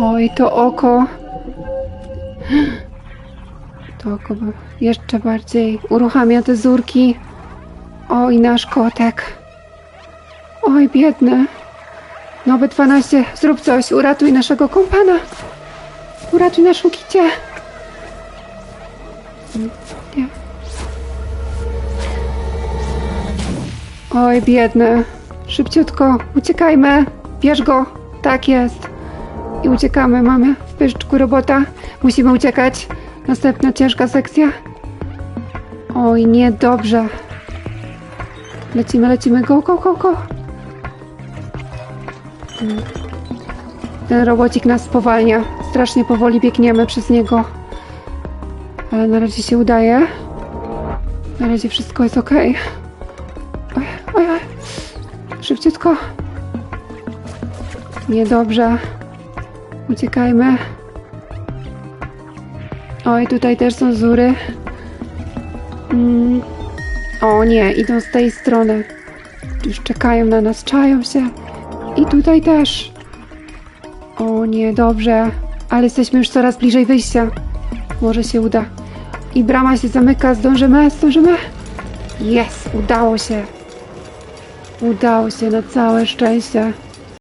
Oj, to oko. To oko jeszcze bardziej uruchamia te zurki. Oj, nasz kotek. Oj, biedny. Nowy 12, zrób coś, uratuj naszego kompana. Uratuj naszą kicie. Nie. Oj, biedny. Szybciutko, uciekajmy. Bierz go. Tak jest. I uciekamy. Mamy w pyszczku robota. Musimy uciekać. Następna ciężka sekcja. Oj, niedobrze. Lecimy, lecimy. Go, go, go, go. Ten robocik nas spowalnia. Strasznie powoli biegniemy przez niego. Ale na razie się udaje. Na razie wszystko jest ok. Oj, oj, oj. Szybciutko. Niedobrze. Uciekajmy. Oj, tutaj też są zury. Mm. O nie, idą z tej strony. Już czekają na nas, czają się. I tutaj też. O nie, dobrze. Ale jesteśmy już coraz bliżej wyjścia. Może się uda. I brama się zamyka. Zdążymy? Zdążymy? Jest, udało się. Udało się na całe szczęście.